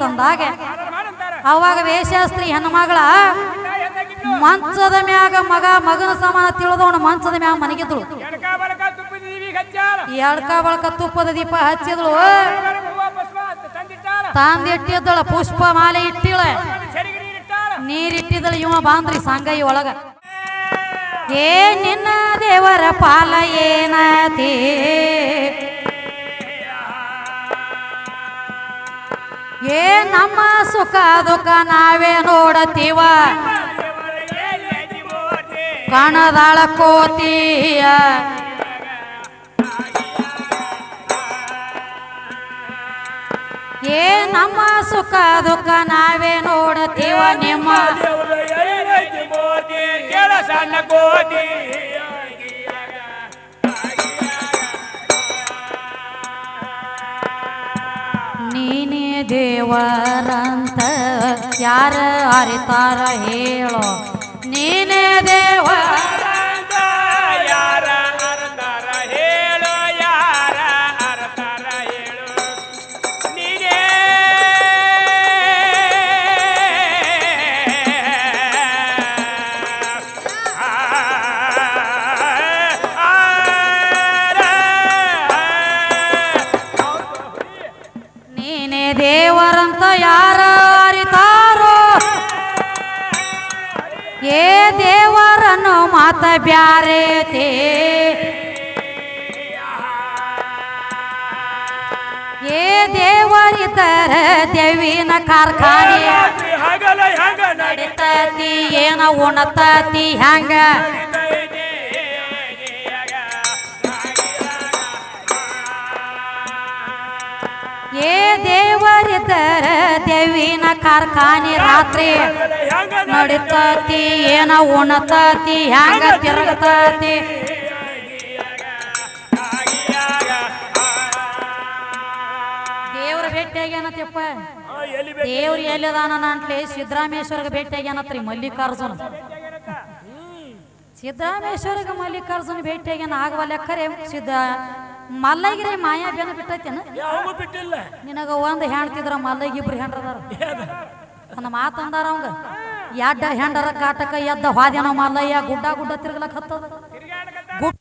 ತಂದಾಗ, ಅವಾಗ ವೇಷಾಸ್ತ್ರಿ ಹೆಣ್ಮಗಳ ಮಂಚದ ಮ್ಯಾಗ ಮಗ ಮಗನ ಸಮಾನ ತಿಳಿದವನು ಮಂಚದ ಮ್ಯಾಗ ಮನಗಿದ್ಳು ಎಳ್ಕ ಬಳಕ ತುಪ್ಪದ ದೀಪ ಹಚ್ಚಿದ್ಳು ತಂದಿಟ್ಟಿದ್ದಳ ಪುಷ್ಪ ಮಾಲೆ ಇಟ್ಟಿಳ. ನೀರಿಟ್ಟಿದ್ದಳ ಇವ ಬಾಂದ್ರಿ ಸಂಗೈ ಒಳಗ. ಏ ನಿನ್ನ ದೇವರ ಪಾಲ ಏನತಿ? ಏ ನಮ್ಮ ಸುಖ ದುಃಖ ನಾವೇ ನೋಡತೀವ ಕಣದಾಳ ಕೋತಿಯ ಏ ನಮ್ಮ ಸುಖ ದುಃಖ ನಾವೇ ನೋಡತೀವ ನಿಮ್ಮ ಕೋತಿ ದೇವರಂತ ಯಾರ ಅರಿತಾರ ಹೇಳೋ? ನೀನೇ ದೇವರ ದೇವರಂತ ಯಾರ ಅರಿತಾರೋ? ಏ ದೇವರನ್ನು ಮಾತ ಬ್ಯಾರೇತೆ ಏ ದೇವರಿತರ ದೇವಿನ ಕಾರ್ಖಾನೆ. ಹಗಲ ಹೆಂಗ ನಡಿತತಿ ಏನ ಉಣತತಿ ಹಂಗ ಏ ದೇವರಿತರ ದೇವಿನ ಕಾರ್ಖಾನೆ ರಾತ್ರಿ ನಡಿತತಿ, ಏನ ಉಣತತಿ, ಹ್ಯಾಂಗ ತಿರುಗತತಿ? ದೇವ್ರ ಭೇಟಿಯಾಗ್ಯಾನತ್ತಪ್ಪ ಎಲ್ಲಿ ದೇವ್ರ ಎಲ್ಲಿದಾನ ಅಂತ್ಲೆ ಸಿದ್ದರಾಮೇಶ್ವರ್ಗೆ ಭೇಟಿಯಾಗ್ಯಾನತ್ರಿ ಮಲ್ಲಿಕಾರ್ಜುನ. ಸಿದ್ದರಾಮೇಶ್ವರಗೆ ಮಲ್ಲಿಕಾರ್ಜುನ ಭೇಟಿಯಾಗ್ಯಾನ ಕರೆ ಸಿದ್ದ ಮಲ್ಲಗಿರಿ ಮಾಯಾ ಬೆನ್ನು ಬಿಟ್ಟೈತೇನ? ಬಿಟ್ಟಿಲ್ಲ. ನಿನಗ ಒಂದ್ ಹೆಣ್ತಿದ್ರ ಮಲ್ಲಗಿ ಇಬ್ರು ಹೆಂಡ್ರದಾರ. ನನ್ನ ಮಾತಂದಾರ ಅವಂಗ. ಎಡ್ಡ ಹೆಂಡರ ಕಾಟಕ ಎದ್ದ ಹಾದ್ಯನ ಮಲ್ಲಯ್ಯ ಗುಡ್ಡ ಗುಡ್ಡ ತಿರ್ಗಲಕ್ ಹತ್ತದ. ಗುಡ್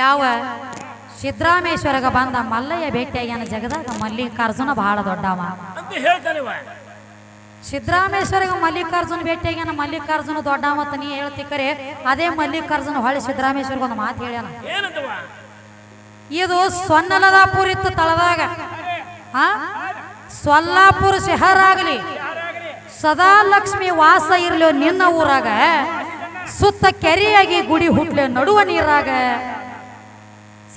ಯಾವ ಸಿದ್ದರಾಮೇಶ್ವರಗ ಬಂದ ಮಲ್ಲಯ್ಯ ಭೇಟಿಯಾಗ್ಯಾನ ಜಗದಾಗ ಮಲ್ಲಿಕಾರ್ಜುನ ಬಹಳ ದೊಡ್ಡವ. ಸಿದ್ದರಾಮೇಶ್ವರಗ ಮಲ್ಲಿಕಾರ್ಜುನ ಭೇಟಿಯಾಗ್ಯಾನ ಮಲ್ಲಿಕಾರ್ಜುನ ದೊಡ್ಡವ ಅಂತ ನೀ ಹೇಳ್ತಿಕರೆ ಅದೇ ಮಲ್ಲಿಕಾರ್ಜುನ ಹೊಳಿ ಸಿದ್ದರಾಮೇಶ್ವರ್ಗ ಒಂದು ಮಾತು ಹೇಳ್ಯಾನ. ಇದು ಸೊನ್ನಲದಾಪುರ ಇತ್ತು ತಳದಾಗ. ಆ? ಸೊಲ್ಲಾಪುರ ಶಹರ ಆಗಲಿ. ಸದಾ ಲಕ್ಷ್ಮಿ ವಾಸ ಇರ್ಲಿ ನಿನ್ನ ಊರಾಗ. ಸುತ್ತ ಕೆರೆಯಾಗಿ ಗುಡಿ ಹುಟ್ಲೆ ನಡುವ ನೀರಾಗ.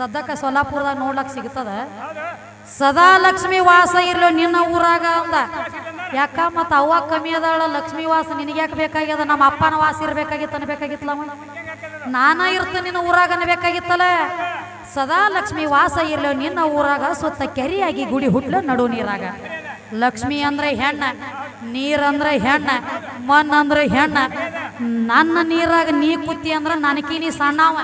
ಸದ್ಯಕ್ಕ ಸೊಲ್ಲಾಪುರದಾಗ ನೋಡ್ಲಕ್ ಸಿಗ್ತದ? ಸದಾ ಲಕ್ಷ್ಮಿ ವಾಸ ಇರ್ಲಿ ನಿನ್ನ ಊರಾಗ ಅಂದ. ಯಾಕ ಮತ್ತ ಅವ್ವ ಕಮ್ಮಿ ಅದಾಳ, ಲಕ್ಷ್ಮಿ ವಾಸ ನಿನಗ್ಯಾಕೆ ಬೇಕಾಗ್ಯದ? ನಮ್ಮ ಅಪ್ಪನ ವಾಸ ಇರ್ಬೇಕಾಗಿತ್ತು ಅನ್ಬೇಕಾಗಿತ್ತಲ್ಲ ನಾನ ಇರ್ತ ನಿನ್ನ ಊರಾಗ ಅನ್ಬೇಕಾಗಿತ್ತಲ್ಲ? ಸದಾ ಲಕ್ಷ್ಮಿ ವಾಸ ಇರ್ಲಿ ನಿನ್ನ ಊರಾಗ ಸುತ್ತ ಕೆರಿಯಾಗಿ ಗುಡಿ ಹುಟ್ಲ ನಡು ನೀರಾಗ. ಲಕ್ಷ್ಮಿ ಅಂದ್ರೆ ಹೆಣ್ಣ ನೀರಂದ್ರೆ ಹೆಣ್ಣ ಮಣ್ಣು ಅಂದ್ರೆ ಹೆಣ್ಣ. ನನ್ನ ನೀರಾಗ ನೀ ಕುತ್ತಿ ಅಂದ್ರ ನನಕಿ ನೀ ಸಣ್ಣವ.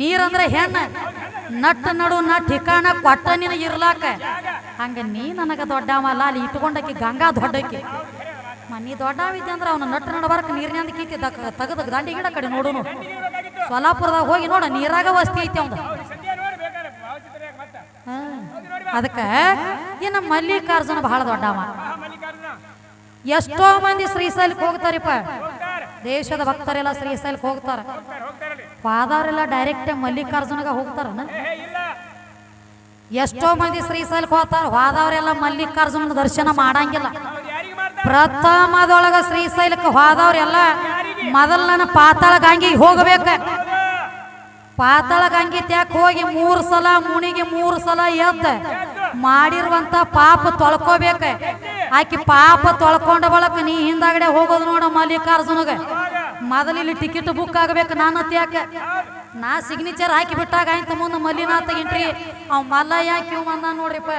ನೀರಂದ್ರೆ ಹೆಣ್ಣ. ನಟ್ಟ ನಡು ನಾ ಠಿಕಾಣ ಕೊಟ್ಟ ನಿನಗೆ ಇರ್ಲಾಕ. ಹಂಗೆ ನೀ ನನಗೆ ದೊಡ್ಡವಲ್ಲ ಅಲ್ಲಿ ಇಟ್ಕೊಂಡಕ್ಕಿ ಗಂಗಾ ದೊಡ್ಡಕ್ಕಿ ನೀ ದೊಡ್ಡವಿದ್ದೆ ಅಂದ್ರೆ ಅವನು ನಟ್ಟ ನಡಬಾರಕ್ಕೆ ನೀರಿನಿಂದ ಕೀತಿ ತೆಗೆದು ದಂಡಿ ಗಿಡ ಕಡೆ ನೋಡು ನೋಡು ಸೊಲಾಪುರದಾಗ ಹೋಗಿ ನೋಡ, ನೀರಾಗ ವಸ್ತಿ ಐತಿ ಅವಂದ. ಅದಕ್ಕೆ ಇನ್ನು ಮಲ್ಲಿಕಾರ್ಜುನ ಬಹಳ ದೊಡ್ಡವ. ಎಷ್ಟೋ ಮಂದಿ ಶ್ರೀಶೈಲಕ್ಕೆ ಹೋಗ್ತಾರಿಪ್ಪ. ಹೋಗ್ತಾರೆ ದೇಶದ ಭಕ್ತರೆಲ್ಲ ಶ್ರೀಶೈಲಕ್ಕೆ ಹೋಗ್ತಾರ. ಪಾದವರೆಲ್ಲ ಡೈರೆಕ್ಟ್ ಮಲ್ಲಿಕಾರ್ಜುನಗ ಹೋಗ್ತಾರ. ಎಷ್ಟೋ ಮಂದಿ ಶ್ರೀಶೈಲಕ್ಕೆ ಹೋಗ್ತಾರ. ಹೋದವರೆಲ್ಲ ಮಲ್ಲಿಕಾರ್ಜುನ ದರ್ಶನ ಮಾಡಂಗಿಲ್ಲ. ಪ್ರಥಮದೊಳಗ ಶ್ರೀಶೈಲಕ್ಕೆ ಹೋದವ್ರೆಲ್ಲ ಮೊದಲ ನನ್ನ ಪಾತಾಳ ಗಂಗಿಗೆ ಹೋಗ್ಬೇಕ. ಪಾತಾಳ ಗಂಗಿ ತ್ಯಾಕ್ ಹೋಗಿ ಮೂರು ಸಲ ಮುಣಿಗೆ ಮೂರು ಸಲ ಎದ್ದ ಮಾಡಿರುವಂತ ಪಾಪ ತೊಳ್ಕೋಬೇಕ. ಆಕಿ ಪಾಪ ತೊಳ್ಕೊಂಡ ಬಳಕ ನೀ ಹಿಂದಾಗಡೆ ಹೋಗೋದು ನೋಡ ಮಲ್ಲಿಕಾರ್ಜುನಗ. ಮೊದಲ ಇಲ್ಲಿ ಟಿಕೆಟ್ ಬುಕ್ ಆಗ್ಬೇಕು ನಾನು ಯಾಕೆ ನಾ ಸಿಗ್ನೇಚರ್ ಹಾಕಿ ಬಿಟ್ಟಾಗ ಆಯ್ತು ಮುಂದೆ ಮಲ್ಲಿನಾಥ ಎಂಟ್ರಿ ಅವ್ ಮಲ್ಲಯ್ಯ ಕ್ಯೂ ಬಂದ ನೋಡ್ರಿಪ್ಪ.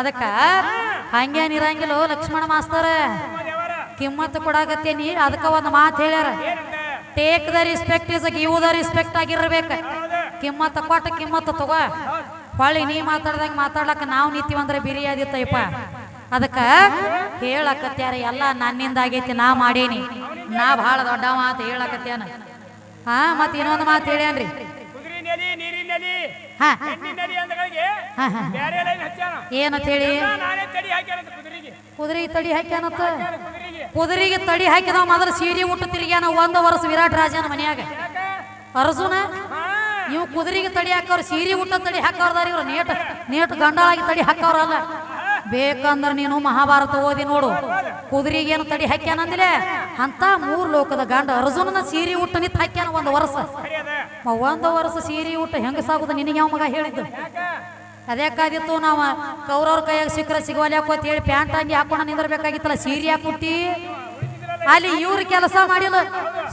ಅದಕ್ಕ ಹಂಗೇನಿರಂಗಿಲ್ಲ ಲಕ್ಷ್ಮಣ ಮಾಸ್ತರ. ಕಿಮ್ಮತ್ತು ಕಿಮ್ಮತ್ತು ನೀ ಅದಕ್ಕ ಒಂದು ಮಾತು ಹೇಳ್ಯಾರ. Take the respect is give the respect ಆಗಿರ್ಬೇಕು. ಕಿಮ್ಮತ್ತ ಕೊಟ್ಟ ಕಿಮ್ಮತ್ತ ತಗೋ. ಹೊಳ್ಳಿ ನೀ ಮಾತಾಡ್ದಂಗ ಮಾತಾಡ್ಲಕ್ಕ ನಾವು ನಿಂತೀವಂದ್ರೆ ಬಿರಿ ಆದಿತ್ತಯ್ಯಪ್ಪ. ಅದಕ್ಕ ಹೇಳಕತ್ಯಾರ ಎಲ್ಲ ನನ್ನಿಂದ ಆಗೈತಿ ನಾ ಮಾಡೇನಿ. ನಾ ಭಾಳ ದೊಡ್ಡ ಮಾತು ಹೇಳಕತ್ಯಾನ. ಹಾ ಮತ್ ಇನ್ನೊಂದು ಮಾತು ಹೇಳ್ಯಾನ್ರಿ ಏನಂತ ಹೇಳಿ? ನಾನೇ ತಡಿ ಹಾಕ್ಯಾನಂತ ಕುದುರೆಗೆ. ತಡಿ ಹಾಕ್ಯಾನತ್ತ ಕುದುರೆಗೆ ತಡಿ ಹಾಕಿದ ಮೊದಲು ಸೀರಿ ಉಟ್ಟು ತಿರುಗ್ಯಾನ ಒಂದು ವರ್ಷ ವಿರಾಟ್ ರಾಜನ ಮನ್ಯಾಗ. ಅರಸುನ? ಅರ್ಜುನ ಇವ್ ಕುದುರೆಗೆ ತಡಿ ಹಾಕೋರು ಸೀರೆ ಊಟ ತಡಿ ಹಾಕವ್ರದಾರ ಇವ್ರು. ನೇಟ್ ನೇಟ್ ಗಂಡಾಗಿ ತಡಿ ಹಾಕವ್ರಲ್ಲ. ಬೇಕಂದ್ರೆ ನೀನು ಮಹಾಭಾರತ ಓದಿ ನೋಡು. ಕುದುರೆಗೇನು ತಡಿ ಹಾಕ್ಯಾನಂದಿಲೆ ಅಂತ ಮೂರು ಲೋಕದ ಗಂಡ ಅರ್ಜುನನ ಸೀರೆ ಊಟ ನಿಂತ ಹಾಕ್ಯಾನ ಒಂದು ವರ್ಷ. ಒಂದು ವರ್ಷ ಸೀರೆ ಊಟ ಹೆಂಗ ಸಾಗುದ ನಿನಗೆ ಯಾವ ಮಗ ಹೇಳಿದ್ದು? ಅದೇ ಕಾದಿತ್ತು ನಾವ ಕೌರವ್ರ ಕೈಯಾಗ ಸಿಕ್ಕರೆ ಸಿಗೋಲ್ಯಾಕ ಅಂತ ಹೇಳಿ ಪ್ಯಾಂಟ್ ಅಂಗಿ ಹಾಕೊಂಡು ನಿಂದಿರ್ಬೇಕಾಗಿತ್ತಲ್ಲ, ಸೀರೆ ಹಾಕುಟ್ಟಿ ಅಲ್ಲಿ ಇವ್ರ ಕೆಲಸ ಮಾಡಿಲ್ಲ.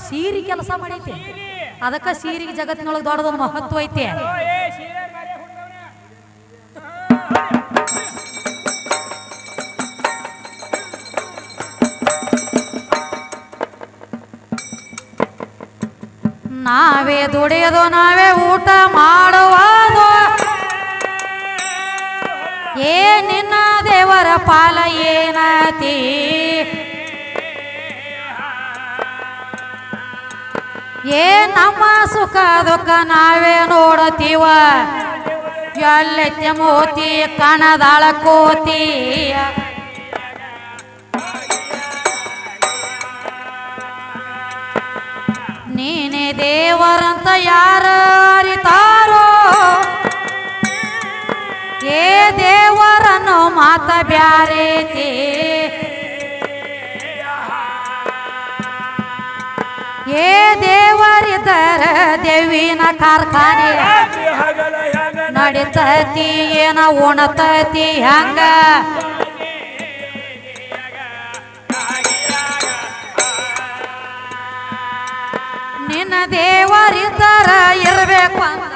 ಸೀರೆ ಕೆಲಸ ಮಾಡೈತಿ. ಅದಕ್ಕ ಸೀರೆಗೆ ಜಗತ್ತಿನೊಳಗೆ ದೊಡ್ಡದೊಂದು ಮಹತ್ವ ಐತೆ. ಸೀರೆ ನಾವೇ ದುಡಿಯೋದು, ನಾವೇ ಊಟ ಮಾಡುವುದು. ಏ ನಿನ್ನ ದೇವರ ಪಾಲ ಏನತಿ? ಏ ನಮ್ಮ ಸುಖ ದುಃಖ ನಾವೇ ನೋಡತೀವ. ಎಲ್ಲೆತ್ತೆ ಮೋತಿ, ಕಣದಾಳ ಕೋತಿ. ನೀನೇ ದೇವರಂತ ಯಾರ ಅರಿತಾರೋ ಏ ದೇವರನ್ನು ಮಾತ ಬ್ಯಾರೇತಿ? ಏ ದೇವರಿದರ ದೇವಿನ ಕಾರ್ಖಾನೆ. ನಡಿತತಿ ಏನ ಉಣತತಿ ಹಂಗ? ನಿನ್ನ ದೇವರಿದ್ದರ ಇರಬೇಕು ಅಂತ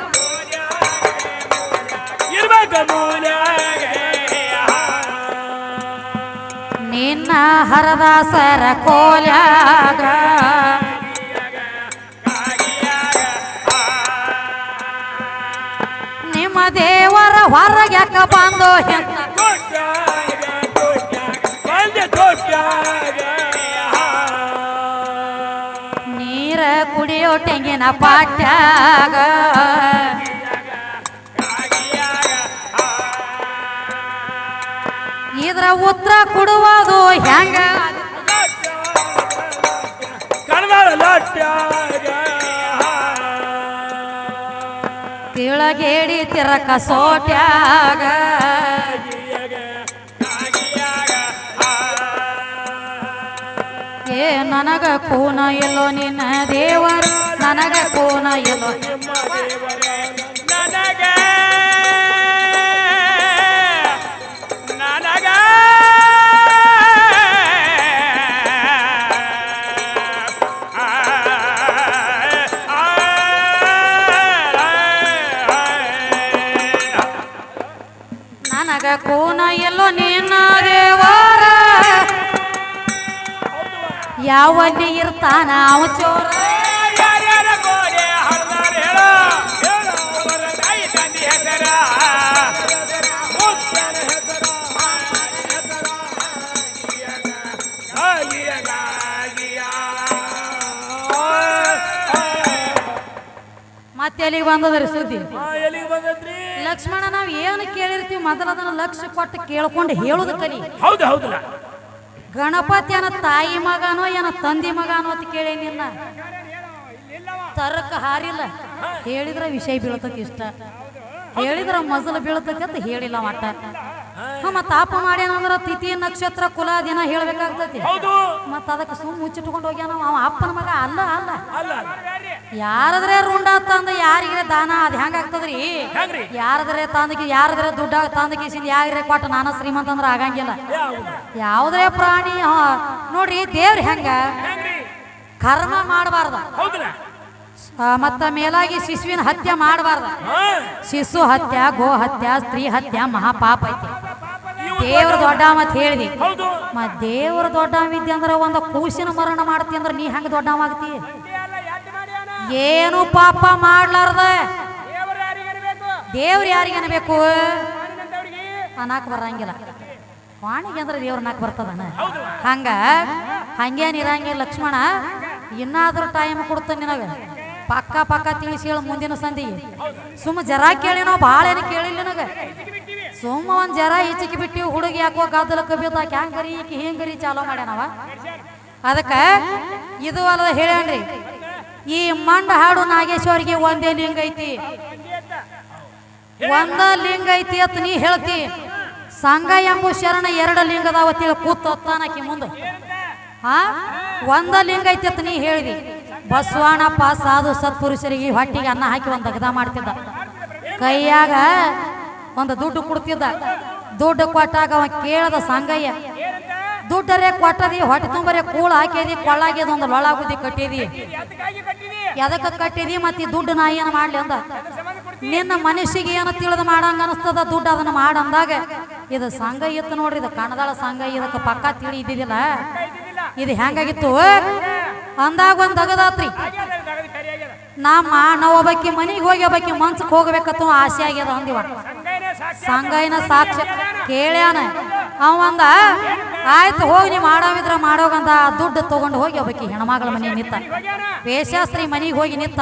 ನಿನ್ನ ಹರದಾಸರ ಕೋಲ್ಯಾಗ ನಿಮ್ಮ ದೇವರ ಹೊರಗ್ಯಾಕ ಬಂದು ಹೆಂಗ? ನೀರ ಕುಡಿಯೋ ತೆಂಗಿನ ಪಾಟ್ಯಾಗ ಇದ್ರ ಉತ್ತರ ಕೊಡುವುದು ಹೆಂಗ? ಕೆಳಗೇಡಿ ತಿರಕ ಸೋಟ್ಯಾಗ. ಏ ನನಗ ಕೂನ ಎಲ್ಲೋ ನಿನ್ನ ದೇವರು ನನಗ ಕೂನ ಎಲ್ಲೋ ನನಗ ನನಗ ಕೂನ ಎಲ್ಲೋ ನಿನ್ನ ದೇವರ. ಯಾವಲ್ಲಿ ಇರ್ತಾನ ಅವ ಚೋರ. ಮತ್ತೆ ಎಲ್ಲಿಗೆ ಬಂದದ್ರಿ ಸುದ್ದಿ ಎಲ್ಲಿಗೆ ಬಂದದ್ರಿ? ಲಕ್ಷ್ಮಣ ನಾವು ಏನು ಕೇಳಿರ್ತೀವಿ ಮೊದಲ ಅದನ್ನ ಲಕ್ಷ್ಯ ಕೊಟ್ಟು ಕೇಳ್ಕೊಂಡು ಹೇಳುದು ಕಲಿ. ಹೌದು ಹೌದು. ಗಣಪತಿ ಏನ ತಾಯಿ ಮಗನೋ ಏನ ತಂದಿ ಮಗನೋ ಅಂತ ಕೇಳೇನಿಲ್ಲ ತರಕ ಹಾರಿಲ್ಲ. ಹೇಳಿದ್ರ ವಿಷಯ ಬೀಳ್ತತಿ ಇಷ್ಟ. ಹೇಳಿದ್ರ ಮಜಲು ಬೀಳ್ತತಿ ಅಂತ ಹೇಳಿಲ್ಲ ಮಟ್ಟ ಮತ್ತ ತಾಪ ಮಾಡ್ಯಾನಂದ್ರ ತಿಥಿ ನಕ್ಷತ್ರ ಕುಲ ದಿನ ಹೇಳ್ಬೇಕಾಗ್ತತಿ. ಮತ್ತ ಅದಕ್ಕೆ ಸುಮ್ಮ ಮುಚ್ಚಿಟ್ಕೊಂಡು ಹೋಗ್ಯಾನ ಅವ. ಅಪ್ಪನ ಮಗ ಅಲ್ಲ ಅಲ್ಲ. ಯಾರದ್ರೆ ರುಂಡ ತಂದ ಯಾರಿಗ್ರೆ ದಾನ ಅದ್ ಹೆಂಗ ಆಗ್ತದ್ರಿ? ಹೆಂಗ್ರಿ? ಯಾರದ್ರೆ ತಂದಕಿ ಯಾರದ್ರೆ ದುಡ್ಡ ತಂದಗಿಸಿಂದ ಯಾರಿಗ್ರೆ ಕೊಟ್ಟು ನಾನು ಶ್ರೀಮಂತ ಅಂದ್ರೆ ಆಗಂಗಿಲ್ಲ. ಯಾವ್ದ್ರೆ ಯಾವುದೇ ಪ್ರಾಣಿ ಹಾ, ನೋಡ್ರಿ ದೇವ್ರ ಹೆಂಗ? ಹೆಂಗ್ರಿ? ಕರ್ಮ ಮಾಡಬಾರ್ದ. ಹೌದಲ್ಲ? ಮತ್ತ ಮೇಲಾಗಿ ಶಿಶುವಿನ ಹತ್ಯೆ ಮಾಡಬಾರ್ದ. ಹಾ. ಶಿಶು ಹತ್ಯ ಗೋ ಹತ್ಯ ಸ್ತ್ರೀ ಹತ್ಯ ಮಹಾಪಾಪ ಐತಿ. ಇವು ದೇವ್ರ ದೊಡ್ಡ ಮತ್ ಹೇಳಿದಿ. ಹೌದು. ಮ ದೇವ್ರ ದೊಡ್ಡವಿದ್ದೆ ಅಂದ್ರೆ ಒಂದು ಕೂಸಿನ ಮರಣ ಮಾಡ್ತಿ ಅಂದ್ರೆ ನೀ ಹೆಂಗ ದೊಡ್ಡವಾಗ್ತಿ ಅಷ್ಟೇ ಅಲ್ಲ ಯಾಕೆ ಮಾಡ್ಯಾನ ಏನು ಪಾಪ ಮಾಡ್ಲಾರ್ದ? ದೇವ್ರು ಯಾರಿಗೆ ಅರಿಬೇಕು ದೇವ್ರ ಯಾರಿಗೆ ಅನ್ಬೇಕು? ನಾನಿನಂತವ್ರಿಗೆ ಅನ್ನಕ್ ಬರಂಗಿಲ್ಲ. ವಾಣಿಗೆ ಅಂದ್ರೆ ದೇವ್ರ ನಾಕ್ ಬರ್ತದನ? ಹಂಗ? ಹಂಗೇನ್ ಇರಂಗಿಲ್ಲ ಲಕ್ಷ್ಮಣ. ಇನ್ನಾದ್ರೂ ಟೈಮ್ ಕೊಡ್ತಾನೆ ನಿನಗೆ. ಪಕ್ಕ ಪಕ್ಕ ತಿಳಿಸಿ ಹೇಳ ಮುಂದಿನ ಸಂದಿಗೆ ಸುಮ್ಮ ಜರ ಕೇಳಿ ನಾವು ಭಾಳ ಏನು ಕೇಳಿಲ್ಲ ನಿನಗ. ಸುಮ್ಮ ಒಂದ್ ಜರ ಈಚಿಗೆ ಬಿಟ್ಟಿವಿ ಹುಡುಗಿ ಯಾಕೋ ಗದ್ದಲಕ್ಕೆ ಬಿದ್ದಾಕ ಹೆಂಗರಿ ಈಕಿ ಹಿಂಗರಿ ಚಾಲೋ ಮಾಡ್ಯಾನವ? ಅದಕ್ಕ ಇದು ಅಲ್ಲದ ಹೇಳ್ಯಾನ್ರಿ. ಈ ಮಂಡ ಹಾಡು ನಾಗೇಶ್ವರಿಗೆ ಒಂದೇ ಲಿಂಗ ಐತಿ. ಒಂದ ಲಿಂಗ ಐತಿ ಅಂತ ನೀ ಹೇಳ್ತಿ. ಸಂಘ ಎಂಬು ಶರಣ ಎರಡು ಲಿಂಗದಾವ ತಿಳಿ ಕೂತ್ ಹೊತ್ತಾನಕಿ ಮುಂದೆ. ಹಾ ಒಂದ ಲಿಂಗ ಐತಿ ಅಂತ ನೀ ಹೇಳಿದಿ. ಬಸವಣ್ಣಪ್ಪ ಸಾಧು, ಸತ್ಪುರುಷರಿಗೆ ಹೊಟ್ಟಿಗೆ ಅನ್ನ ಹಾಕಿ ಒಂದು ದಗದ ಮಾಡ್ತಿದ್ದ. ಕೈಯಾಗ ಒಂದು ದುಡ್ಡು ಕೊಡ್ತಿದ್ದ. ದುಡ್ಡು ಕೊಟ್ಟಾಗ ಅವ ಕೇಳದ ಸಂಗಯ್ಯ ದುಡ್ಡರೇ ಕೊಟ್ಟದಿ ಹೊಟ್ಟೆ ತುಂಬರೇ ಕೂಳು ಹಾಕಿದಿ ಕೊಳ್ಳಾಗ್ಯದ ಒಂದು ಲೊಳಾಗುದಿ ಕಟ್ಟಿದಿ ಎದಕ್ಕೆ ಕಟ್ಟಿದಿ ಮತ್ತೆ ದುಡ್ಡು ನಾ ಏನು ಮಾಡ್ಲಿ ಅಂದ? ನಿನ್ನ ಮನುಷ್ಯಗೆ ಏನು ತಿಳಿದು ಮಾಡಂಗ ಅನಿಸ್ತದ ದುಡ್ಡು ಅದನ್ನ ಮಾಡಂದಾಗ ಇದು ಸಂಘ ಇತ್ತು ನೋಡ್ರಿ, ಇದು ಕಣದಾಳ ಸಂಘ, ಇದಕ್ಕೆ ಪಕ್ಕ ತಿಳಿ ಇದ್ದಿದ್ದಿಲ್ಲ. ಇದು ಹೆಂಗಾಗಿತ್ತು? ಅಂದಾಗ ಒಂದು ನಾ ಮಾ ನಾವು ಒಬ್ಬಾಕಿ, ಮನೆಗೆ ಹೋಗಿ ಒಬ್ಬಾಕಿ ಮನ್ಸಕ್ ಹೋಗ್ಬೇಕತ್ತು ಆಸೆ ಆಗ್ಯದ ಅಂದಿವ. ಸಂಘ ಸಂಗಯ್ಯನ ಸಾಕ್ಷಿ? ಕೇಳ್ಯಾನ. ಅವ ಅಂದ ಆಯ್ತು, ಹೋಗಿ ನೀವು ಮಾಡೋವಿದ್ರ ಮಾಡೋಗಂದ ಆ ದುಡ್ಡು ತಗೊಂಡು ಹೋಗಿ ಒಬ್ಬಾಕಿ ಹೆಣ್ಮಗಳ ಮನೆ ನಿತ್ತ ವೇಷಾಸ್ತ್ರಿ ಮನೆಗೆ ಹೋಗಿ ನಿತ್ತ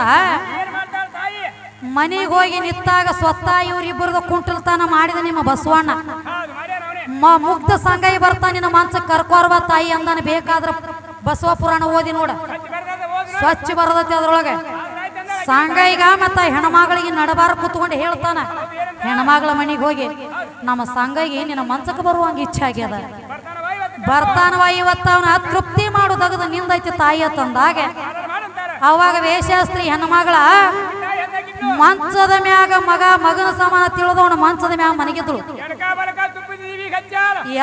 ಮನೆಗೆ ಹೋಗಿ ನಿತ್ತಾಗ ಸ್ವತಃ ಇವ್ರಿಬ್ಬರದ ಕುಂಟಲ್ತನ ಮಾಡಿದ ನಿಮ್ಮ ಬಸವಣ್ಣ. ಮ, ಮುಗ್ಧ ಸಂಗೈ ಬರ್ತಾ ನಿನ್ನ ಮನ್ಸ ಕರ್ಕೋರ್ವ ತಾಯಿ ಅಂದನ ಬೇಕಾದ್ರ ಬಸವ ಪುರಾಣ ಓದಿ ನೋಡ. ಸ್ವಚ್ಛ ಬರದತಿ ಅದ್ರೊಳಗೆ. ಸಂಗೈಗ ಮತ್ತ ಹೆಣ್ಮಗಳಿಗೆ ನಡಬಾರ ಕುತ್ಕೊಂಡು ಹೇಳ್ತಾನ. ಹೆಣ್ಮಗಳ ಮನೆಗೆ ಹೋಗಿ ನಮ್ಮ ಸಂಘಗೆ ನಿನ್ನ ಮನ್ಸಕ್ಕೆ ಬರುವಂಗೆ ಇಚ್ಛೆ ಆಗ್ಯದ. ಬರ್ತಾನವ ಇವತ್ತು? ಅವನ ತೃಪ್ತಿ ಮಾಡು ತಗದು ನಿಂದೈತಿ ತಾಯಿ ತಂದಾಗ ಅವಾಗ ವೇಷಾಸ್ತ್ರಿ ಹೆಣ್ಮಗಳ ಮಂಚದ ಮ್ಯಾಗ ಮಗ ಮಗನ ಸಮಾನ ತಿಳಿದವನು ಮಂಚದ ಮ್ಯಾಗ ಮನೆಗಿದ್ಳು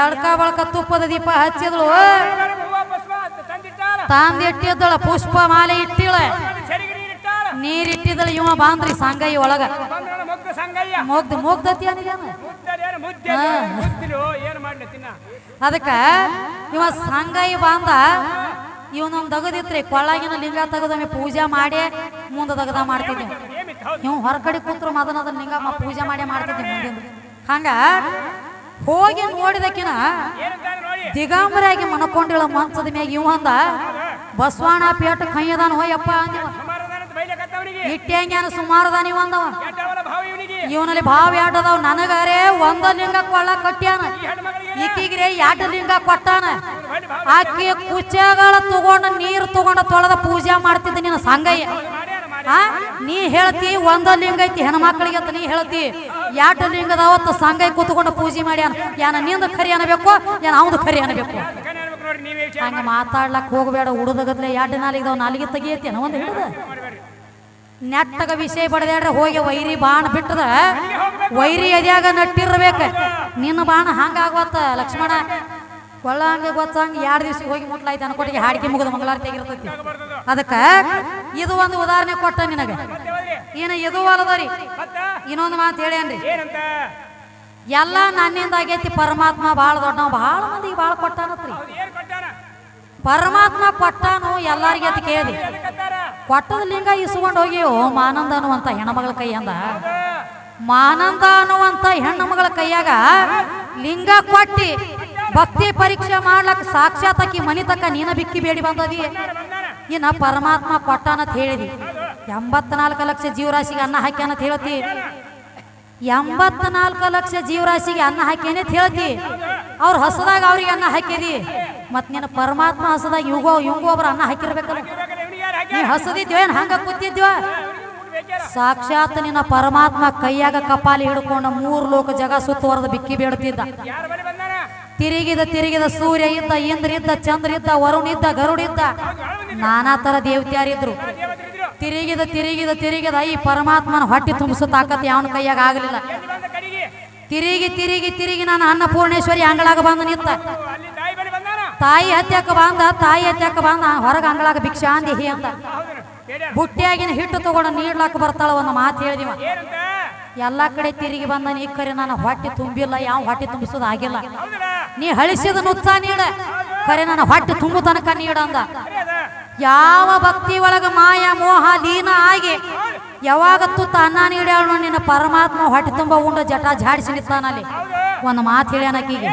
ಎಡ್ಕ ಬಳಕ ತುಪ್ಪದ ದೀಪ ಹಚ್ಚಿದ್ಳು. ತಂದಿಟ್ಟಿದ್ದಳ ಪುಷ್ಪ ಮಾಲೆ ಇಟ್ಟಿಳ. ನೀರಿಟ್ಟಿದಳ ನೀರಿಟ್ಟಿದ್ದಳ ಇವ ಬಾಂದ್ರಿ ಸಂಗೈ ಒಳಗ. ಮುಗ್ದ ಮುಗ್ದತಿ ಅನಿಗೇನ ಅದಕ್ಕ ಇವ ಸಂಗಾಯಿ ಬಾಂದ ನಮ್ ದಗದಿತ್ರಿ ಕೊಳ್ಳಾಗಿನ ಲಿಂಗ ತೆಗದೊಮ್ಮೆ ಪೂಜೆ ಮಾಡಿ ಮುಂದೆ ದಗದ ಮಾಡ್ತಿದ್ದೆ. ಇವ್ ಹೊರಗಡೆ ಕೂತ್ರು ಮದನ ಅದನ್ನ ಲಿಂಗ ಮ- ಪೂಜೆ ಮಾಡಿ ಮಾಡ್ತಿದ್ದೆ ಮುಂದಿನ ಹಂಗ ಹೋಗಿ ನೋಡಿದಕ್ಕಿನ ದಿಗಾಂಬರಾಗಿ ಮನಕೊಂಡಿಳ ಮಂಚದ ಮ್ಯಾಗ ಇವ ಅಂದ ಬಸವಣ್ಣ ಪೇಟ ಕೈಯದಾನ ಹೋಯಪ್ಪ ಅಂದಿವ. ಇಟ್ಟೇಂಗ್ಯಾನ ಭಾವ ಇವನಿಗೆ ಇವನಲ್ಲಿ ಭಾವ ಯಾಟದವ್ ನನಗರೇ ಒಂದ ಲಿಂಗ ಕೊಳ್ಳ ಕಟ್ಟ್ಯಾನ ಈಕಿಗ್ರೆ ಎರಡು ಲಿಂಗ ಕೊಟ್ಟಾನ ಆಕಿ ಕುಚ್ಚಗಳ ತಗೊಂಡ ನೀರು ತಗೊಂಡ ತೊಳೆದ ಪೂಜೆ ಮಾಡ್ತಿದ್ದ ನಿನ್ನ ಸಂಗಯ್ಯ ಆ ನೀ ಹೇಳ್ತಿ ಒಂದ ಲಿಂಗ ಐತಿ ಹೆಣ್ಮಕ್ಳಿಗೆ ಅಂತ ನೀ ಹೇಳ್ತಿ ಎರಡು ಲಿಂಗದ ಅವತ್ತು ಸಂಗೈ ಕೂತ್ಕೊಂಡು ಪೂಜೆ ಮಾಡ್ಯಾನ ಯಾನ ನಿಂದ ಖರಿ ಅನ್ಬೇಕು ಯಾನ ಅವ್ದು ಖರಿ ಅನ್ಬೇಕು ಹಂಗ ಮಾತಾಡ್ಲಕ್ ಹೋಗಬೇಡ ಉಡದಗತ್ಲೆ ಎರಡು ನಾಲಿಗೆ ನಾಲಿಗೆ ತೆಗಿಯತ್ತೇನ ಒಂದು ಹಿಡಿದ ನೆಟ್ಟಗ ವಿಷಯ ಬಡದ್ಯಾಡ್ರೆ ಹೋಗಿ ವೈರಿ ಬಾಣ ಬಿಟ್ಟದ? ವೈರಿ ಎದ್ಯಾಗ ನಟ್ಟಿರ್ಬೇಕ? ನಿನ್ನ ಬಾಣ ಹಂಗಾಗ್ವತ್ತ ಲಕ್ಷ್ಮಣ? ಕೊಳ್ಳಂಗ ಗೊತ್ತಂಗ ಎರಡು ದಿವ್ಸ ಹೋಗಿ ಮುಟ್ಲಾಯ್ತು ಅನ್ಕೊಟ್ಟಿಗೆ ಹಾಡಿಗೆ ಮುಗಿದ ಮಂಗಳಾರತಿ ಬರ್ತದ ಅದಕ್ಕ ಇದು ಒಂದು ಉದಾಹರಣೆ ಕೊಟ್ಟ ನಿನಗೆ. ಏನ ಇದು ಅಲ್ಲದರಿ? ಇನ್ನೊಂದು ಮಾತು ಹೇಳ್ಯಾನ್ರಿ. ಎಲ್ಲ ನನ್ನಿಂದ ಆಗೈತಿ ಪರಮಾತ್ಮ ಭಾಳ ದೊಡ್ಡ ಭಾಳ ಮಂದಿಗೆ ಭಾಳ ಕೊಟ್ಟಾನತ್ರಿ. ಪರಮಾತ್ಮ ಕೊಟ್ಟಾನು ಎಲ್ಲಾರಿಗೆ ಅಂತ ಕೇಳಿ ಕೊಟ್ಟದ ಲಿಂಗ ಇಸ್ಕೊಂಡು ಹೋಗಿ, ಓ ಮಾನಂದ ಅನ್ನುವಂತ ಹೆಣ್ಮಗಳ ಕೈಯಂದ ಮಾನಂದ ಅನ್ನುವಂತ ಹೆಣ್ಣು ಮಗಳ ಕೈಯಾಗ ಲಿಂಗ ಕೊಟ್ಟಿ, ಭಕ್ತಿ ಪರೀಕ್ಷೆ ಮಾಡ್ಲಕ್ ಸಾಕ್ಷಾತಕ್ಕಿ ಮನಿ ತಕ್ಕ ನೀನ ಬಿಕ್ಕಿ ಬೇಡಿ ಬಂದದಿ. ಇನ್ನ ಪರಮಾತ್ಮ ಕೊಟ್ಟಾನಂತ ಹೇಳಿದಿ. ಎಂಬತ್ನಾಲ್ಕು ಲಕ್ಷ ಜೀವರಾಶಿಗೆ ಅನ್ನ ಹಾಕ್ಯಾನ ಅಂತ ಹೇಳ್ತಿ. ಎಂಬತ್ನಾಲ್ಕು ಲಕ್ಷ ಜೀವರಾಶಿಗೆ ಅನ್ನ ಹಾಕ್ಯಾನೆ ಅಂತ ಹೇಳ್ತಿ. ಅವ್ರ ಹೊಸದಾಗ ಅವ್ರಿಗೆ ಅನ್ನ ಹಾಕಿದಿ. ಮತ್ ನಿನ್ನ ಪರಮಾತ್ಮ ಹಸದಾಗ ಇವ್ಗೋ ಇವಂಗೋ ಒಬ್ರು ಅನ್ನ ಹಾಕಿರ್ಬೇಕಲ್ಲ. ನೀ ಹಸದಿದ್ವೇನ್ ಹಂಗ ಕೂತಿದ್ವ ಸಾಕ್ಷಾತ್ ನಿನ್ನ ಪರಮಾತ್ಮ ಕೈಯಾಗ ಕಪಾಲಿ ಹಿಡ್ಕೊಂಡು ಮೂರು ಲೋಕ ಜಗ ಸುತ್ತುವರೆದ ಬಿಕ್ಕಿ ಬೇಡುತ್ತಿದ್ದ ತಿರುಗಿದ ತಿರುಗಿದ ಸೂರ್ಯ ಇದ್ದ, ಇಂದ್ರ ಇದ್ದ, ಚಂದ್ರ ಇದ್ದ, ವರುಣ ಇದ್ದ, ಗರುಡ ಇದ್ದ. ನಾನಾ ತರ ದೇವತ್ಯಾರಿದ್ರು. ತಿರುಗಿದ ತಿರುಗಿದ ತಿರುಗಿದ ಈ ಪರಮಾತ್ಮನ ಹೊಟ್ಟೆ ತುಂಬಿಸೋ ತಾಕತ್ ಯಾವನ ಕೈಯಾಗ ಆಗಲಿಲ್ಲ. ತಿರುಗಿ ತಿರುಗಿ ತಿರುಗಿ ನಾನು ಅನ್ನಪೂರ್ಣೇಶ್ವರಿ ಅಂಗಳಾಗ ಬಂದು ನಿಂತ. ತಾಯಿ ಹತ್ಯಕ್ಕ ಹತ್ಯಾಕ ಬಂದ, ತಾಯಿ ಹತ್ಯಾಕ ಬಂದ, ಹೊರಗ ಅಂಗಳಾಗ ಭಿಕ್ಷಾ ಅಂದಿ ಹಿ ಹೌದನ ಬುಟ್ಟಿಯಾಗಿನ ಹಿಟ್ಟು ತಗೊಂಡು ನೀಡ್ಲಾಕ ಬರ್ತಾಳ ಒಂದು ಮಾತು ಹೇಳಿದಿವ. ಎಲ್ಲ ಕಡೆ ತಿರುಗಿ ಬಂದ, ನೀ ಕರೆ, ನಾನು ಹೊಟ್ಟೆ ತುಂಬಿಲ್ಲ, ಯಾವ ಹೊಟ್ಟೆ ತುಂಬಿಸೋದು ಆಗಿಲ್ಲ. ನೀ ಹಳಿಸಿದ ನುತ್ತ ನೀಡ. ಕರೆ ನನ್ನ ಹೊಟ್ಟೆ ತುಂಬು ತನಕ ನೀಡ ಅಂದ. ಯಾವ ಭಕ್ತಿ ಒಳಗ ಮಾಯ ಮೋಹ ಲೀನ ಆಗಿ, ಯಾವಾಗ ತುತ್ತ ನೀಡ್ಯಾಳು ನಿನ್ನ ಪರಮಾತ್ಮ ಹೊಟ್ಟೆ ತುಂಬ ಉಂಡು ಜಟ ಜಾಡಿಸಿ ನಿಂತಾನಲ್ಲಿ ಒಂದು ಮಾತು ಹೇಳ್ಯಾನಕೀಗೆ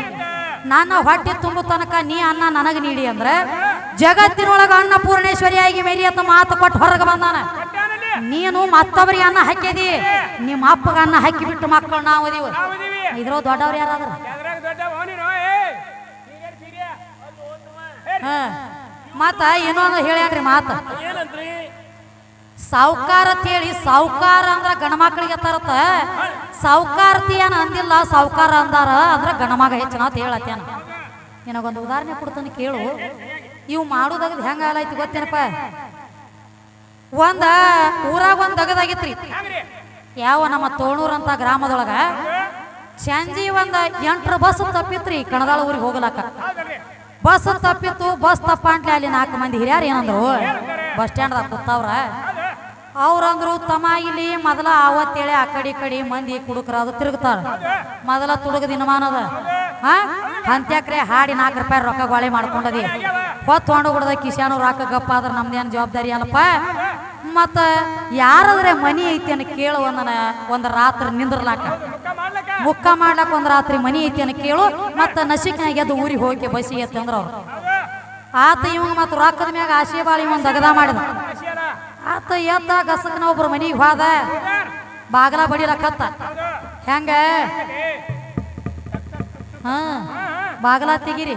ನನ್ನ ಹೊಟ್ಟೆ ತುಂಬು ತನಕ ನೀ ಅನ್ನ ನನಗೆ ನೀಡಿ ಅಂದ್ರೆ ಜಗತ್ತಿನೊಳಗ ಅನ್ನಪೂರ್ಣೇಶ್ವರಿಯಾಗಿ ಅಂತ ಮಾತು ಕೊಟ್ಟು ಹೊರಗೆ ಬಂದಾನ. ನೀನು ಮತ್ತೊಬ್ಬರಿಗೆ ಅನ್ನ ಹಾಕಿದಿ. ನಿಮ್ಮ ಅಪ್ಪಗ ಅನ್ನ ಹಾಕಿ ಬಿಟ್ಟು ಮಕ್ಕಳು ನಾವು ಓದಿವು ಇದೀವಿ. ಇದ್ರ ದೊಡ್ಡವ್ರು ಯಾರಾದ್ರ? ಮತ್ತ ಇನ್ನೊಂದು ಹೇಳ್ಯಾನ್ರಿ ಮಾತು. ಸಾವುಕಾರ ಹೇಳಿ ಸಾವುಕಾರ ಅಂದ್ರ ಗಣಮಕ್ಳಿಗೆ ತರತ್ತ. ಸಾವುಕಾರತಿ ಏನ ಅಂದಿಲ್ಲ, ಸಾವುಕಾರ ಅಂದಾರ, ಅಂದ್ರೆ ಗಣಮಗ ಹೆಚ್ಚಿನ ಅಂತ ಹೇಳತ್ತೇನ. ನಿನಗೊಂದು ಉದಾಹರಣೆ ಕೊಡ್ತಾನೆ ಕೇಳು. ಇವು ಮಾಡೋದಾಗದ್ ಹೆಂಗ ಆಲೈತಿ ಗೊತ್ತೇನಪ್ಪ? ಒಂದ ಊರಾಗ ಒಂದ್ ದಗದಾಗಿತ್ರಿ. ಯಾವ ನಮ್ಮ ತೋಣೂರ್ ಅಂತ ಗ್ರಾಮದೊಳಗ ಸಂಜಿ ಒಂದ ಎಂಟ್ರ ಬಸ್ ತಪ್ಪಿತ್ರಿ, ಕಣದಾಳ ಊರಿಗೆ ಹೋಗ್ಲಾಕ. ಬಸ್ ತಪ್ಪಿತ್ತು, ಬಸ್ ತಪ್ಪಂಟ್ಲೆ ಅಲ್ಲಿ ನಾಲ್ಕು ಮಂದಿ ಹಿರಿಯರು ಏನಂದ್ರು, ಬಸ್ ಸ್ಟ್ಯಾಂಡ್ದಾಗ ಕೂತಾವ್ರ. ಅವ್ರಂದ್ರು ತಮ ಇಲ್ಲಿ ಮೊದಲ ಅವತ್ತೇಳಿ ಆ ಕಡೆ ಕಡೆ ಮಂದಿ ಕುಡುಕ್ರ ಅದು ತಿರುಗ್ತಾರ. ಮೊದಲ ತುಡುಗ ದಿನಮಾನದ ಹಾ ಹಂತ್ಯಾಕ್ರೆ ಹಾಡಿ ನಾಲ್ಕು ರೂಪಾಯಿ ರೊಕ್ಕ ಗೋಳೆ ಮಾಡ್ಕೊಂಡದಿ. ಹೊತ್ತು ಹೊಂಡು ಬಿಡದ ಕಿಶಾನು ರೊಕ್ಕ ಗಪ್ಪ ಆದ್ರೆ ನಮ್ದೇನು ಜವಾಬ್ದಾರಿ ಅಲ್ಲಪ್ಪ? ಮತ್ತ ಯಾರಾದ್ರೆ ಮನಿ ಐತಿ ಅಂತ ಕೇಳು ಒಂದನ ಒಂದು ರಾತ್ರಿ ನಿಂದ್ರಲಾಕ. ಮುಕ್ಕ ಮಾಡ್ಲಾಕ ಒಂದ್ ರಾತ್ರಿ ಮನಿ ಐತಿ ಅನ್ನ ಕೇಳು, ಮತ್ತ ನಸಿಕ್ನಾಗ ಎದ್ದು ಊರಿಗೆ ಹೋಗಿ ಬಸ್ಸಿಗೆ ಎತ್ತಂದ್ರ ಅವ್ರು. ಆತ ಇವಂಗ ಮತ್ತು ರೊಕ್ಕದ ಮ್ಯಾಗ ಆಶೆ ಬಾಳಿ ಒಂದ್ ದಗದ ಮಾಡಿದ. ಆತ ಎತ್ತ ಗಸಕನ ಒಬ್ರು ಮನಿಗೆ ಹೋದ. ಬಾಗಲ ಬಡಿಲಕತ್ತ ಹೌದು ಹೆಂಗ? ಹಾ, ಬಾಗಲ ತೆಗಿರಿ.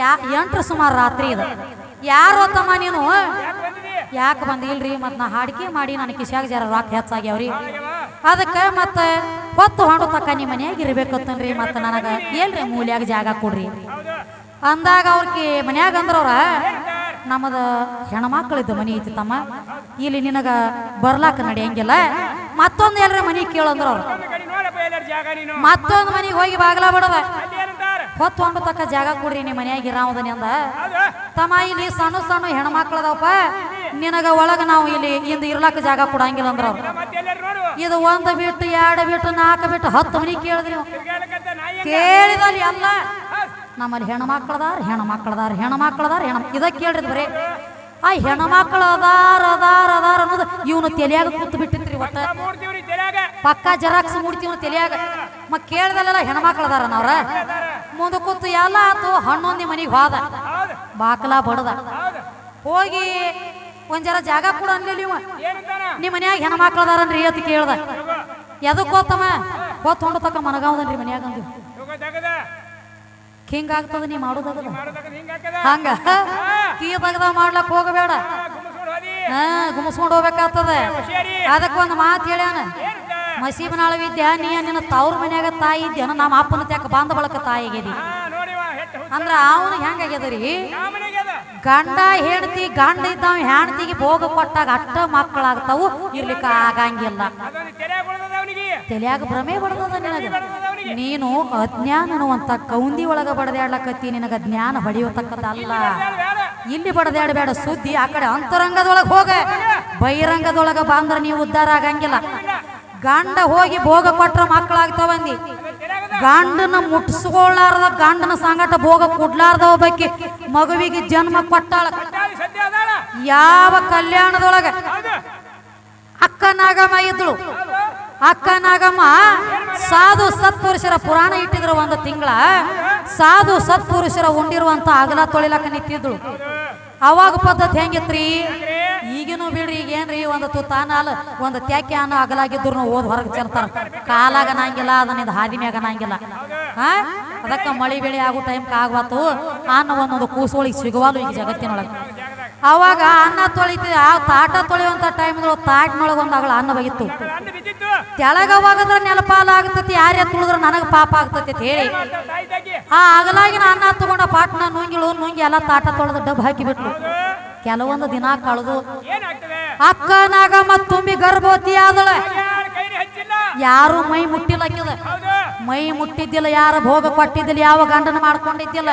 ಯಾ, ಎಂಟ್ರ ಸುಮಾರು ರಾತ್ರಿ ಇದು. ಯಾರು ತಮ್ಮ ನೀನು? ಯಾಕೆ ಬಂದಿಲ್ರಿ? ಮತ್ತೆ ನಾ ಹಾಡಿಕೆ ಮಾಡಿ ನನ್ನ ಕಿಶಾಗ ಜರ ರೊಕ್ಕ ಹೆಚ್ಚಾಗ್ಯಾವ್ರಿ? ಅದಕ್ಕೆ ಮತ್ತೆ ಹೊತ್ತು ಹೊಂಡು ತಕ್ಕ ನಿಮ್ಮ ಮನ್ಯಾಗ ಇರ್ಬೇಕತ್ತನ್ರಿ. ಮತ್ತೆ ನನಗೆ ಏನ್ರಿ ಮೂಲ್ಯಾಗ ಜಾಗ ಕೊಡ್ರಿ? ಅಂದಾಗ ಅವ್ರಿಗೆ ಮನ್ಯಾಗ ಅಂದ್ರವ್ರ ನಮ್ಮದ ಹೆಣಮಕ್ಕಳಿದ್ದ ಮನಿ ಐತಿ ತಮ್ಮ. ಇಲ್ಲಿ ನಿನಗ ಬರ್ಲಾಕ ನಡೆಯಂಗಿಲ್ಲ. ಮತ್ತೊಂದು ಎಲ್ಲರ ಮನಿ ಕೇಳಂದ್ರ ಅವ್ರು. ಮತ್ತೊಂದು ಮನಿಗೆ ಹೋಗಿ ಬಾಗ್ಲ ಬಿಡದ. ಹೊತ್ತು ತಕ್ಕ ಜಾಗ ಕೊಡ್ರಿ ನಿಮ್ಮ ಮನ್ಯಾಗ ಇರಾವದನಿ ಅಂದ. ತಮ್ಮ, ಇಲ್ಲಿ ಸಣ್ಣ ಸಣ್ಣ ಹೆಣ್ಮಕ್ಳದವಪ್ಪ ನಿನಗ ಒಳಗ ನಾವು ಇಲ್ಲಿ ಇಂದ ಇರ್ಲಾಕ ಜಾಗ ಕೊಡಂಗಿಲ್ಲ ಅಂದ್ರ ಇದು ಒಂದು ಬಿಟ್ಟು, ಎರಡು ಬಿಟ್ಟು, ನಾಲ್ಕು ಬಿಟ್ಟು, ಹತ್ತು ಮನಿ ಕೇಳಿದ್ರಿ? ಕೇಳಿದಲ್ಲಿ ಎಲ್ಲ. ನಮ್ಮಲ್ಲಿ ಹೆಣ್ಮಕ್ಳದಾರ ಹೆಣ್ಮಕ್ಳದಾರ ಹೆಣ್ಮಕ್ಳದಾರ ಹೆಣ ಇದಕ್ಕೆ ಕೇಳ್ರಿ ಬರೀ. ಆ ಹೆಣ್ಮಕ್ಳು ಅದಾರ ಅದಾರ ಅದಾರ ಅನ್ನೋದು ಇವನು ತಲೆಯಾಗ ಕೂತ್ ಬಿಟ್ಟಿತ್ರಿ ಒಟ್ಟ. ಪಕ್ಕ ಜರಾಕ್ಸ್ ಮೂಡ್ತೀವಿ ತಲೆಯಾಗ. ಮ ಕೇಳ್ದಲ್ಲೆಲ್ಲ ಹೆಣ್ಮಕ್ಳದಾರ ನಾವ್ರ ಮುಂದೆ ಕೂತು ಎಲ್ಲ ಆತು ಹಣ್ಣೊಂದಿ ಮನಿಗೆ ಹೋದ. ಬಾಕಲ ಬಡದ. ಹೋಗಿ ಒಂದ್ ಜರ ಜಾಗ ಕೂಡ ಅನ್ಲಿಲ್ಲ ಇವ. ನಿಮ್ಮ ಮನ್ಯಾಗ ಹೆಣ್ಮಕ್ಳದಾರನ್ರಿ ಏತ್ ಕೇಳ್ದ. ಎದಕ್ ಹೋತಮ್ಮ? ಹೊತ್ತು ಹೊಂಡತಕ್ಕ ಮನಗಾವದನ್ರಿ ಮನ್ಯಾಗ ಅಂದ್ವಿ ಹೋಗೋ ತಗದ ಹಿಂಗ ಆಗ್ತದ ನೀ ಮಾಡುದ ಹಿಂಗ ತಗದ ಮಾಡ್ಲಕ್ ಹೋಗಬೇಡ. ಹ ಗುಮ್ಮಸ್ಕೊಂಡು ಹೋಗ್ಬೇಕಾಗ್ತದ. ಅದಕ್ಕ ಒಂದು ಮಾತು ಹೇಳ್ಯಾನ ಮಸೀಬನಾಳ ವಿದ್ಯಾ ನೀ? ನಿನ್ನ ತವ್ರ ಮನ್ಯಾಗ ತಾಯಿ ಇದ್ದೇನ ನಮ್ಮ ಅಪ್ಪನ ತ್ಯಾಕ ಬಂದ ಬಳಕ ತಾಯಿ ಆಗ್ಯದಿ ಹಾ ನೋಡಿವ ಹೆಟ್ಟು ಹುಚ್ಚ. ಅಂದ್ರ ಅವನು ಹೆಂಗಾಗ್ಯದರಿ ಗಂಡ ಹೆಂಡತಿ ಗಂಡ ಇದ್ದಾವ ಹೆಂಡತಿಗೆ ಭೋಗ ಕೊಟ್ಟಾಗ ಅಟ್ಟ ಮಕ್ಕಳಾಗ್ತಾವು ಇರ್ಲಿಕ್ಕೆ ಆಗಂಗಿಲ್ಲ. ತಲೆಯಾಗ ಭ್ರಮೆ ಬಡದ ನಿನಗ. ನೀನು ಅಜ್ಞಾನ ಅನ್ನುವಂತ ಕೌಂದಿ ಒಳಗ ಬಡದಾಡ್ಲಕತ್ತಿ ನಿನಗ ಜ್ಞಾನ ಹೊಡೆಯತಕ್ಕದಲ್ಲ ಇಲ್ಲಿ ಬಡದಾಡಬೇಡ ಸುದ್ದಿ ಆ ಕಡೆ ಅಂತರಂಗದೊಳಗ ಹೋಗ. ಬಹಿರಂಗದೊಳಗ ಬಂದ್ರ ನೀವು ಉದ್ಧಾರ ಆಗಂಗಿಲ್ಲ. ಗಂಡ ಹೋಗಿ ಭೋಗ ಕೊಟ್ರ ಮಕ್ಕಳಾಗ್ತಾವಂದಿ ಗಂಡನ ಮುಟ್ಸ್ಕೊಳ್ಳಾರ್ದ ಗಂಡನ ಸಂಗಟ ಭೋಗ ಕೊಡ್ಲಾರ್ದ ಬಗ್ಗೆ ಮಗುವಿಗೆ ಜನ್ಮ ಕೊಟ್ಟಾಳ. ಯಾವ ಕಲ್ಯಾಣದೊಳಗ ಅಕ್ಕನಾಗಮ್ಮ ಅಕ್ಕ ಇದ್ಳು. ಅಕ್ಕ ನಾಗಮ್ಮ ಸಾಧು ಸತ್ಪುರುಷರ ಪುರಾಣ ಇಟ್ಟಿದ್ರು ಒಂದು ತಿಂಗಳ. ಸಾಧು ಸತ್ಪುರುಷರ ಉಂಡಿರುವಂತ ಅಗಲ ತೊಳಿಲಕ್ಕ ನಿಂತಿದ್ಳು. ಅವಾಗ ಪದ್ಧತಿ ಹೆಂಗಿತ್ರಿ? ಈಗಿನೂ ಬಿಡ್ರಿ, ಈಗ ಏನ್ರಿ? ಒಂದು ತುತ್ತಾನ ಅಲ್ಲ ಒಂದು ತ್ಯಾಕೆ ಅನ್ನ ಅಗಲಾಗಿದ್ರು ಓದ್ ಹೊರಗೆ ಚೆಲ್ತಾರ ಕಾಲಾಗ ನಂಗಿಲ್ಲ ಅದನ್ನ ಇದು ಹಾದಿ ಮ್ಯಾಗ ಅನ್ನಂಗಿಲ್ಲ. ಹಾ ಅದಕ್ಕ ಮಳಿ ಬೆಳೆ ಆಗೋ ಟೈಮ್ ಆಗ್ಬಾತು ಅನ್ನ ಒಂದೊಂದು ಕೂಸೋಳಿಗೆ ಸಿಗುವಲ್ಲ ಈಗ ಜಗತ್ತಿನೊಳಗೆ. ಅವಾಗ ಅನ್ನ ತೊಳಿತಿ ಆ ತಾಟ ತೊಳೆಯುವಂತ ಟೈಮ್ಗಳು ತಾಟ್ನೊಳಗೆ ಒಂದು ಅಗಳ ಅನ್ನ ಬಗಿತ್ತು ತೆಳಗವಾಗದ್ರ ನೆಲಪಾಲ ಆಗ್ತತಿ. ಯಾರೇ ತುಳಿದ್ರ ನನಗೆ ಪಾಪ ಆಗ್ತತಿ ಹೇಳಿ. ಆ ಅಗಲಾಗಿನ ಅನ್ನ ತಗೊಂಡ ಪಾಟ್ನ ನುಂಗಿಳು ನುಂಗಿ ಎಲ್ಲ ತಾಟ ತೊಳೆದು ಡಬ್ ಹಾಕಿಬಿಟ್ಲು ಕೆಲವೊಂದು ದಿನ ಕಳೆದು ಅಕ್ಕ ನಾಗಮ್ಮ ತುಂಬಿ ಗರ್ಭವತಿ ಆದಳೆ. ಯಾರು ಮೈ ಮುಟ್ಟಿಲ್ಲ ಮೈ ಮುಟ್ಟಿದ್ದಿಲ್ಲ, ಯಾರ ಭೋಗ ಕೊಟ್ಟಿದ್ದಿಲ್ಲ, ಯಾವ ಗಂಡನ ಮಾಡ್ಕೊಂಡಿದ್ದಿಲ್ಲ.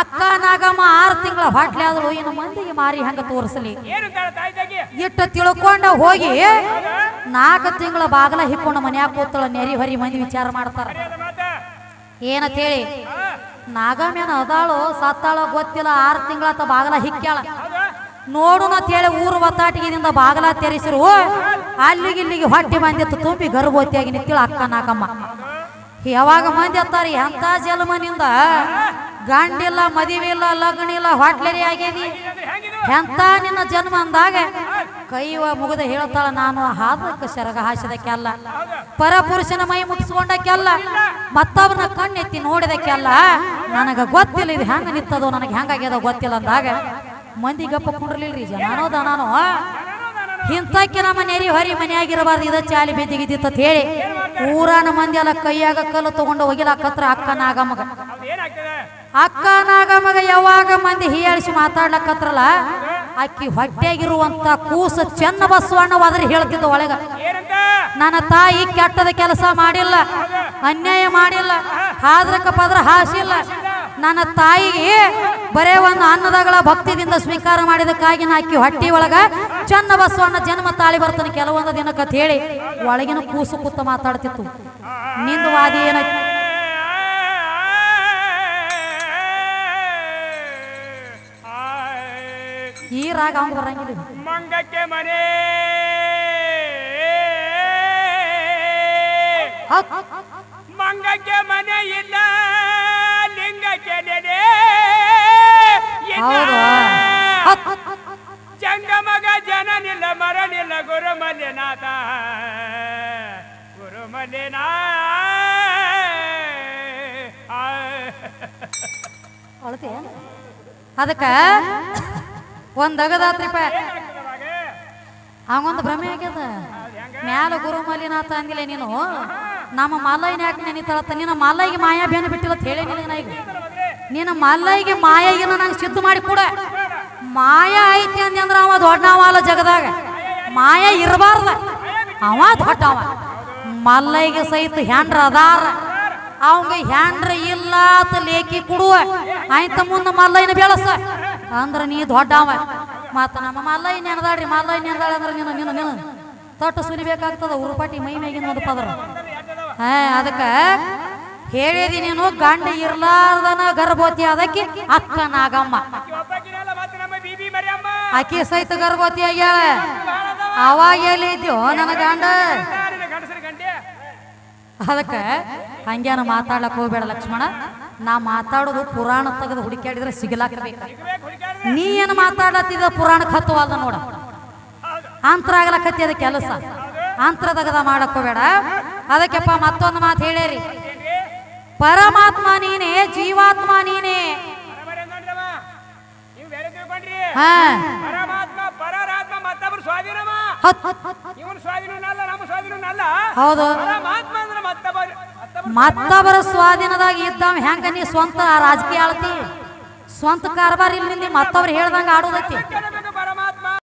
ಅಕ್ಕ ನಾಗಮ್ಮ ಆರು ತಿಂಗಳ ಹೊಟ್ಲೆ ಆದ್ರು ಇನ್ನು ಮಂದಿಗೆ ಮಾರಿ ಹಂಗ ತೋರಿಸಲಿ. ಇಟ್ಟು ತಿಳ್ಕೊಂಡ ಹೋಗಿ ನಾಲ್ಕು ತಿಂಗಳ ಬಾಗಲ ಹಿಕ್ಕೊಂಡು ಮನ್ಯಾಗ ಕೂತಳ ನೆರಿ ಹೊರಿ ಮಂದಿ ವಿಚಾರ ಮಾಡ್ತಾರ. ಏನಂತ ಹೇಳಿ ನಾಗಮ್ಯಾನ ಅದಾಳು ಸತ್ತಾಳ ಗೊತ್ತಿಲ್ಲ ಆರು ತಿಂಗಳಾತ ಬಾಗಲ ಹಿಕ್ಕ್ಯಾಳ. ನೋಡೋಣ ಅಂತೇಳಿ ಊರು ಒತ್ತಾಟಿಗೆದಿಂದ ಬಾಗಲ ತೆರೆಸಿರು. ಅಲ್ಲಿಗೆ ಇಲ್ಲಿಗೆ ಹೊಟ್ಟೆ ಬಂದಿತ್ತು ತುಂಬಿ ಗರ್ಭವತಿಯಾಗಿ ನಿಂತಿಳ ಅಕ್ಕ ನಾಗಮ್ಮ. ಯಾವಾಗ ಮಂದಿ ಅತ್ತಾರಿ ಎಂತ ಜಲಮನಿಂದ ಗಂಡಿಲ್ಲ ಮದುವೆ ಇಲ್ಲ ಲಗ್ನ ಇಲ್ಲ ಹೊಟ್ಲರಿ ಇದಂದ್ರೆ ಎಂತ ನಿನ್ನ ಜನ್ಮ ಅಂದಾಗ? ಕೈವ ಮುಗಿದ ಹೇಳ್ತಾಳ ನಾನು ಹಾದಕ್ಕೆ ಸೆರಗ ಹಾಸಿದಕ್ಕೆಲ್ಲ. ಪರಪುರುಷನ ಮೈ ಮುಗಿಸ್ಕೊಂಡಕ್ಕೆಲ್ಲ ಮತ್ತವ್ರನ್ನ ಕಣ್ಣೆತ್ತಿ ನೋಡಿದಕ್ಕೆಲ್ಲ. ನನಗ ಗೊತ್ತಿಲ್ಲ, ಇದು ಹೆಂಗ ನಿತ್ತದೋ ನನಗೆ ಹೆಂಗಾಗ್ಯದ ಗೊತ್ತಿಲ್ಲ ಅಂದಾಗ, ಮಂದಿ ಗಪ್ಪ ಕುಂಡ್ರಲಿಲ್ರಿ ಜನಾನೋ ದನಾನೋ? ಇಂಥಕ್ಕೆ ನಮ್ಮ ನೆರಿ ಹೊರಿ ಮನೆಯಾಗಿರಬಾರ್ದು, ಇದ ಚಾಲಿ ಬಿದ್ದಿಗಿದ್ದಿತ್ತ ಹೇಳಿ ಊರಾನ ಮಂದಿ ಎಲ್ಲ ಕೈಯಾಗ ಕಲ್ಲು ತಗೊಂಡು ಹೋಗಿಲಾಕತ್ರ ಅಕ್ಕ ನಾಗಮ್ಮಗ ಅಕ್ಕ ನಾಗಮ್ಮಗ ಯಾವಾಗ ಮಂದಿ ಹೀಯಾಳಿಸಿ ಮಾತಾಡ್ಲಕತ್ರಲ್ಲ ಅಕ್ಕಿ ಹೊಟ್ಟೆಗಿರುವಂತ ಕೂಸ ಚೆನ್ನ ಬಸವಣ್ಣ ಅದ್ರ ಹೇಳ್ತಿದ್ದ ಒಳಗ. ನನ್ನ ತಾಯಿ ಕೆಟ್ಟದ ಕೆಲಸ ಮಾಡಿಲ್ಲ ಅನ್ಯಾಯ ಮಾಡಿಲ್ಲ ಹಾದ್ರಕ ಪದ್ರ ಹಾಸಿಲ್ಲ. ನನ್ನ ತಾಯಿಗೆ ಬರೇ ಒಂದು ಅನ್ನದಗಳ ಭಕ್ತಿದಿಂದ ಸ್ವೀಕಾರ ಮಾಡಿದಕ್ಕಾಗಿ ನಾ ಅಕ್ಕಿ ಹೊಟ್ಟಿ ಒಳಗ ಚೆನ್ನ ಬಸವಣ್ಣ ಜನ್ಮ ತಾಳಿ ಬರ್ತಾನೆ ಕೆಲವೊಂದು ದಿನಕ್ಕಂತ ಹೇಳಿ ಒಳಗಿನ ಕೂಸು ಕೂತ ಮಾತಾಡ್ತಿತ್ತು. ನಿಂದು ವಾದಿ ಏನ ಈ ರಾಗ ಅವ್ನು ಬರಂಗಿಲ್ಲ. ಮಂಗಕ್ಕೆ ಮನೆ. ಮಂಗಕ್ಕೆ ಮನೆ ಇಲ್ಲ ಲಿಂಗಕ್ಕೆ ನೆನೆ. ಹೌದ್. ಜಂಗಮಗ ಮರಣಿಲ್ಲ ಮರನಿಲ್ಲ, ಗುರು ಮಲ್ಯನಾಥ. ಗುರು ಮಲ್ಯನಾ. ಅದಕ್ಕ ಒಂದ್ ಅಗದಾತ್ರಿಪ ಹಂಗೊಂದು ಭ್ರಮೆ ಆಗ್ಯದ. ಮ್ಯಾಲ ಗುರು ಮಲ್ಲಿನಾಥ ಅಂದಿಲ್ಲ ನೀನು. ನಮ್ಮ ಮಲ್ಲಯ್ಯನ ಯಾಕೆ ನೆನೀತಾಳತ್ತ ನಿನ್ನ ಮಲ್ಲಯ್ಯಗೆ ಮಾಯಾ ಬೇನ ಬಿಟ್ಟಿಲ್ಲ ಅಂತ ಹೇಳಿ ನೀನು ಮಾಲೈಗೆ ಈಗ ನಿನ್ನ ಮಲ್ಲಯ್ಯಗೆ ಮಾಯಾಗಿನ ನಂಗೆ ಸಿದ್ಧ ಮಾಡಿ ಕೂಡ. ಮಾಯಾ ಐತಿ ಅಂದಿ ಅಂದ್ರ ಅವ ದೊಡ್ಡವ ಅಲ್ಲ ಜಗದಾಗ. ಮಾಯ ಇರಬಾರ್ದ. ಅವ ದೊಡ್ಡವ ಮಲ್ಲೈಗೆ ಸಹಿತ ಹೆಂಡ್ರ ಅದಾರ. ಅವಂಗ ಹೆಂಡ್ರ ಇಲ್ಲ ಅಂತ ಲೇಖಿ ಕೊಡುವ. ಆಯ್ತ ಮುಂದೆ ಮಲ್ಲೈನ ಬೆಳಸ. ಅಂದ್ರ ನೀ ದೊಡ್ಡವ ಮತ್ತ ನಮ್ಮ ಮಲ್ಲೈ ನೆನದಾಡ್ರಿ ಮಲ್ಲೈ ನೆನದಾಳ ಅಂದ್ರೆ ನೀನು ನೀನು ನಿನ್ನ ತೊಟ್ಟು ಸುರಿಬೇಕಾಗ್ತದ ಉರುಪಾಟಿ ಮೈ ಮೇಗಿನ ಒಂದು ಪದರ. ಹಾ, ಅದಕ್ಕ ಹೇಳಿದಿ ನೀನು, ಗಂಡ ಇರ್ಲಾರ್ದನ ಗರ್ಭವತಿ ಅದಕ್ಕೆ ಅಕ್ಕ ನಾಗಮ್ಮ ಆಕಿ ಸಹಿತ ಗರ್ಭವತಿ ಆಗ್ಯಾಳ. ಅವಾಗ ಎಲ್ಲಿದ್ಯೋ ನನ್ನ ಗಂಡ. ಅದಕ್ಕೆ ಹಂಗೇನು ಮಾತಾಡ್ಲಕ್ ಹೋಗ್ಬೇಡ ಲಕ್ಷ್ಮಣ. ನಾ ಮಾತಾಡೋದು ಪುರಾಣ ತೆಗೆದು ಹುಡುಕಾಡಿದ್ರೆ ಸಿಗ್ಲಾಕಬೇಕು. ನೀ ಏನು ಮಾತಾಡತ್ತಿದ ಪುರಾಣಕ್ಕೆ ಹತ್ತುವಲ್ದ ನೋಡ. ಅಂತರ ಆಗ್ಲಕತ್ತಿ ಅದ ಕೆಲಸ. ಅಂತರ ತೆಗದ ಹೋಗ್ಬೇಡ. ಅದಕ್ಕೆಪ್ಪ ಮತ್ತೊಂದು ಮಾತು ಹೇಳೇರಿ ಪರಮಾತ್ಮ ನೀನೇ, ಜೀವಾತ್ಮ ನೀನೇ ಬರಬರ ನೋಡ್ರಮ್ಮ ನೀವು ಬೇರೆ ತಿಳ್ಕೊಂಡ್ರಿ ಹಾ. ಪರಮಾತ್ಮ ಪರರಾತ್ಮ ಮತ್ತೊಬ್ರು ಅಲ್ಲ ನಮ್ಮ ಸ್ವಾಧೀನನಲ್ಲ ನಮ್ಮ ಸ್ವಾಧೀನನಲ್ಲ ಹೌದು. ಪರಮಾತ್ಮ ಅಂದ್ರೆ ಮತ್ತೊಬ್ಬರು ಮತ್ತೊಬ್ಬರು ಸ್ವಾಧೀನದಾಗ ಇದ್ದಾವ ಹೆಂಗ ನೀ ಸ್ವಂತ ರಾಜಕೀಯ ಆಳ್ತಿ? ಸ್ವಂತ ಕಾರ್ಬಾರ್ ಇಲ್ಲಿ ಮತ್ತೊಬ್ರು ಹೇಳ್ದಂಗ ಆಡೋದೈತಿ